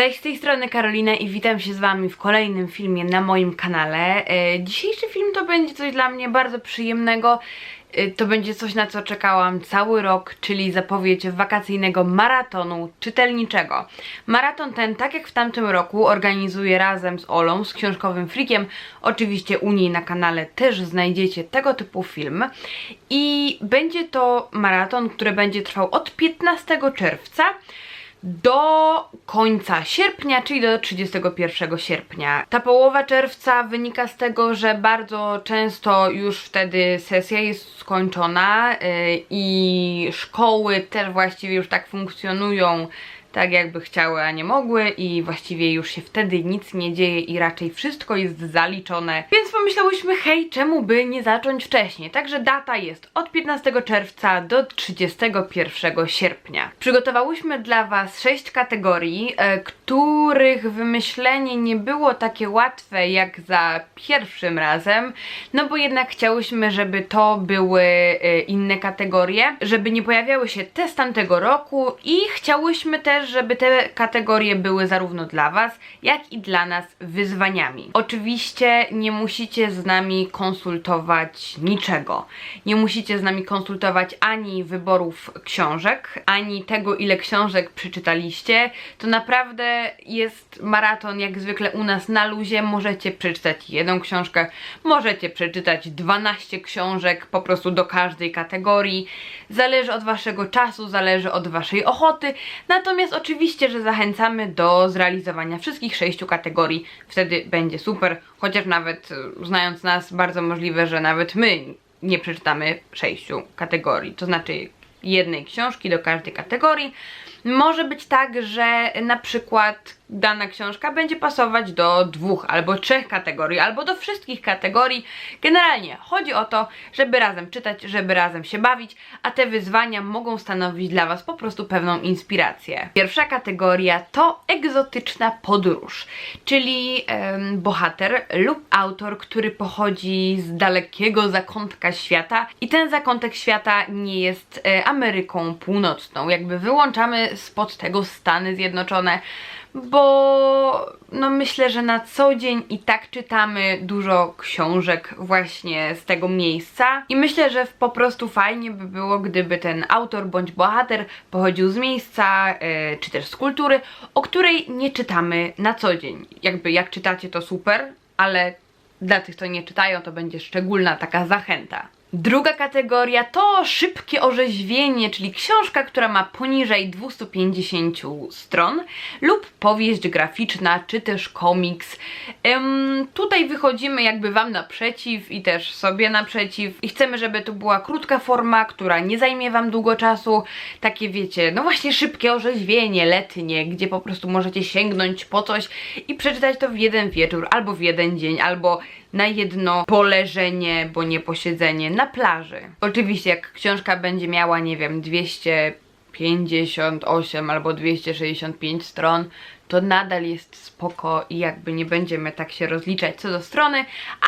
Cześć, z tej strony Karolina i witam się z Wami w kolejnym filmie na moim kanale. E, dzisiejszy film to będzie coś dla mnie bardzo przyjemnego. E, to będzie coś, na co czekałam cały rok, czyli zapowiedź wakacyjnego maratonu czytelniczego. Maraton ten, tak jak w tamtym roku, organizuję razem z Olą, z książkowym frikiem. Oczywiście u niej na kanale też znajdziecie tego typu film. I będzie to maraton, który będzie trwał od 15 czerwca do końca sierpnia, czyli do 31 sierpnia. Ta połowa czerwca wynika z tego, że bardzo często już wtedy sesja jest skończona yy, i szkoły też właściwie już tak funkcjonują tak jakby chciały, a nie mogły i właściwie już się wtedy nic nie dzieje i raczej wszystko jest zaliczone. Więc pomyślałyśmy, hej, czemu by nie zacząć wcześniej? Także data jest od 15 czerwca do 31 sierpnia. Przygotowałyśmy dla Was 6 kategorii, e, których wymyślenie nie było takie łatwe jak za pierwszym razem, no bo jednak chciałyśmy, żeby to były e, inne kategorie, żeby nie pojawiały się te z tamtego roku i chciałyśmy też też, żeby te kategorie były zarówno dla Was, jak i dla nas wyzwaniami. Oczywiście nie musicie z nami konsultować niczego. Nie musicie z nami konsultować ani wyborów książek, ani tego, ile książek przeczytaliście. To naprawdę jest maraton, jak zwykle u nas na luzie. Możecie przeczytać jedną książkę, możecie przeczytać 12 książek, po prostu do każdej kategorii. Zależy od Waszego czasu, zależy od Waszej ochoty. Natomiast Natomiast oczywiście, że zachęcamy do zrealizowania wszystkich sześciu kategorii, wtedy będzie super, chociaż nawet e, znając nas, bardzo możliwe, że nawet my nie przeczytamy sześciu kategorii, to znaczy jednej książki do każdej kategorii. Może być tak, że na przykład dana książka będzie pasować do dwóch albo trzech kategorii, albo do wszystkich kategorii. Generalnie chodzi o to, żeby razem czytać, żeby razem się bawić, a te wyzwania mogą stanowić dla Was po prostu pewną inspirację. Pierwsza kategoria to egzotyczna podróż, czyli bohater lub autor, który pochodzi z dalekiego zakątka świata i ten zakątek świata nie jest e, Ameryką Północną. Jakby wyłączamy spod tego Stany Zjednoczone, bo no myślę, że na co dzień i tak czytamy dużo książek właśnie z tego miejsca i myślę, że po prostu fajnie by było, gdyby ten autor bądź bohater pochodził z miejsca yy, czy też z kultury, o której nie czytamy na co dzień. Jakby jak czytacie to super, ale dla tych, co nie czytają, to będzie szczególna taka zachęta. Druga kategoria to szybkie orzeźwienie, czyli książka, która ma poniżej 250 stron lub powieść graficzna, czy też komiks. Ym, tutaj wychodzimy jakby Wam naprzeciw i też sobie naprzeciw i chcemy, żeby to była krótka forma, która nie zajmie Wam długo czasu. Takie wiecie, no właśnie szybkie orzeźwienie letnie, gdzie po prostu możecie sięgnąć po coś i przeczytać to w jeden wieczór, albo w jeden dzień, albo na jedno poleżenie, bo nie posiedzenie na plaży. Oczywiście jak książka będzie miała, nie wiem, 258 albo 265 stron, to nadal jest spoko i jakby nie będziemy tak się rozliczać co do strony,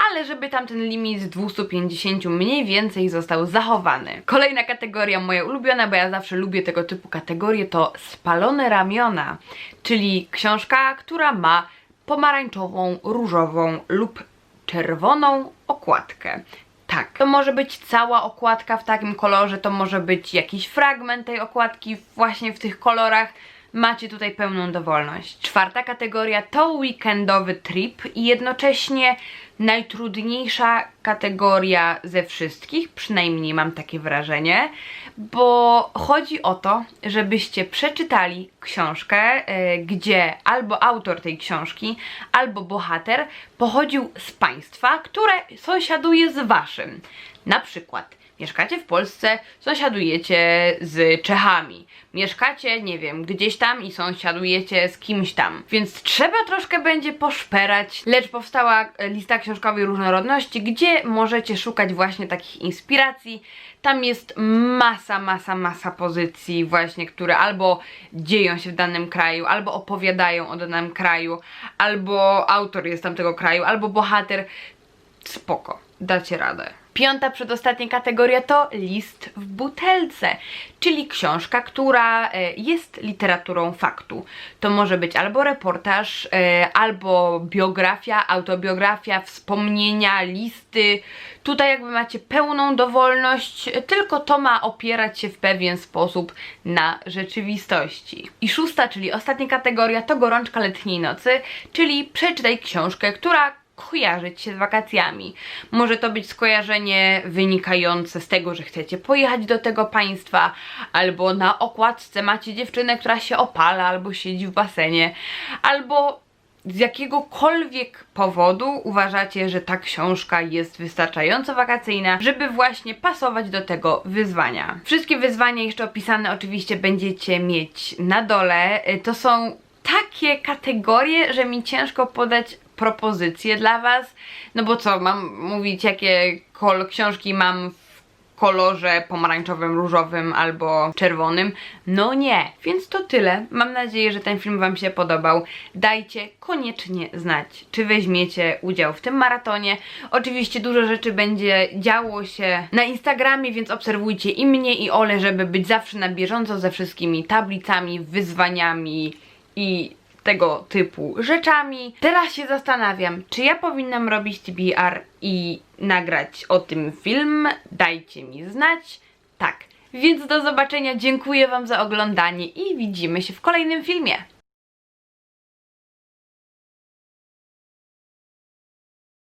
ale żeby tam ten limit z 250 mniej więcej został zachowany. Kolejna kategoria, moja ulubiona, bo ja zawsze lubię tego typu kategorie, to spalone ramiona, czyli książka, która ma pomarańczową, różową lub czerwoną okładkę. Tak, to może być cała okładka w takim kolorze, to może być jakiś fragment tej okładki właśnie w tych kolorach. Macie tutaj pełną dowolność. Czwarta kategoria to weekendowy trip i jednocześnie najtrudniejsza kategoria ze wszystkich, przynajmniej mam takie wrażenie, bo chodzi o to, żebyście przeczytali książkę, e, gdzie albo autor tej książki, albo bohater pochodził z państwa, które sąsiaduje z waszym. Na przykład mieszkacie w Polsce, sąsiadujecie z Czechami. Mieszkacie, nie wiem, gdzieś tam i sąsiadujecie z kimś tam. Więc trzeba troszkę będzie poszperać, lecz powstała lista książkowej różnorodności, gdzie możecie szukać właśnie takich inspiracji. Tam jest masa, masa, masa pozycji właśnie, które albo dzieją się w danym kraju, albo opowiadają o danym kraju, albo autor jest tamtego kraju, albo bohater spoko, dacie radę. Piąta przedostatnia kategoria to list w butelce, czyli książka, która e, jest literaturą faktu. To może być albo reportaż, e, albo biografia, autobiografia, wspomnienia, listy. Tutaj jakby macie pełną dowolność, tylko to ma opierać się w pewien sposób na rzeczywistości. I szósta, czyli ostatnia kategoria to gorączka letniej nocy, czyli przeczytaj książkę, która kojarzyć się z wakacjami. Może to być skojarzenie wynikające z tego, że chcecie pojechać do tego państwa, albo na okładce macie dziewczynę, która się opala, albo siedzi w basenie, albo z jakiegokolwiek powodu uważacie, że ta książka jest wystarczająco wakacyjna, żeby właśnie pasować do tego wyzwania. Wszystkie wyzwania jeszcze opisane oczywiście będziecie mieć na dole. To są takie kategorie, że mi ciężko podać propozycje dla Was. No bo co, mam mówić, jakie kol książki mam w kolorze pomarańczowym, różowym albo czerwonym. No nie, więc to tyle. Mam nadzieję, że ten film Wam się podobał. Dajcie koniecznie znać, czy weźmiecie udział w tym maratonie. Oczywiście dużo rzeczy będzie działo się na Instagramie, więc obserwujcie i mnie, i Ole, żeby być zawsze na bieżąco ze wszystkimi tablicami, wyzwaniami i tego typu rzeczami. Teraz się zastanawiam, czy ja powinnam robić TBR i nagrać o tym film. Dajcie mi znać. Tak. Więc do zobaczenia, dziękuję Wam za oglądanie i widzimy się w kolejnym filmie.